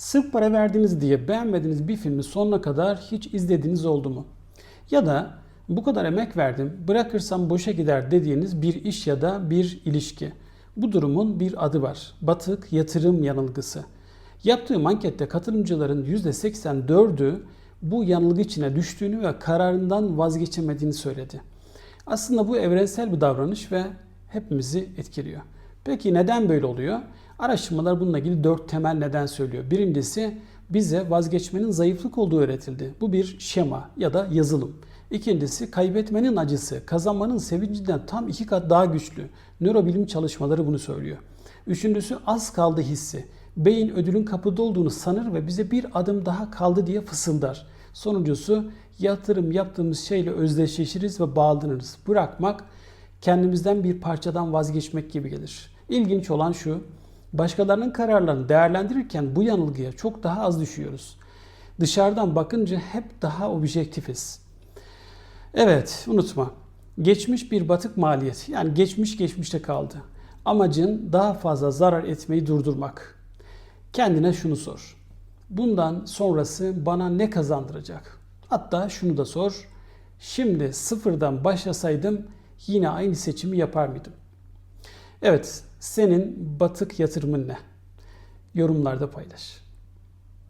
Sırf para verdiniz diye beğenmediğiniz bir filmi sonuna kadar hiç izlediğiniz oldu mu? Ya da bu kadar emek verdim, bırakırsam boşa gider dediğiniz bir iş ya da bir ilişki. Bu durumun bir adı var. Batık yatırım yanılgısı. Yaptığım ankette katılımcıların %84'ü bu yanılgı içine düştüğünü ve kararından vazgeçemediğini söyledi. Aslında bu evrensel bir davranış ve hepimizi etkiliyor. Peki neden böyle oluyor? Araştırmalar bununla ilgili dört temel neden söylüyor. Birincisi bize vazgeçmenin zayıflık olduğu öğretildi. Bu bir şema ya da yazılım. İkincisi kaybetmenin acısı, kazanmanın sevincinden tam iki kat daha güçlü. Nörobilim çalışmaları bunu söylüyor. Üçüncüsü az kaldı hissi. Beyin ödülün kapıda olduğunu sanır ve bize bir adım daha kaldı diye fısıldar. Sonuncusu yatırım yaptığımız şeyle özdeşleşiriz ve bağlanırız. Bırakmak kendimizden bir parçadan vazgeçmek gibi gelir. İlginç olan şu, başkalarının kararlarını değerlendirirken bu yanılgıya çok daha az düşüyoruz. Dışarıdan bakınca hep daha objektifiz. Evet, unutma. Geçmiş bir batık maliyet. Yani geçmiş geçmişte kaldı. Amacın daha fazla zarar etmeyi durdurmak. Kendine şunu sor. Bundan sonrası bana ne kazandıracak? Hatta şunu da sor. Şimdi sıfırdan başlasaydım yine aynı seçimi yapar mıydım? Evet, senin batık yatırımın ne? Yorumlarda paylaş.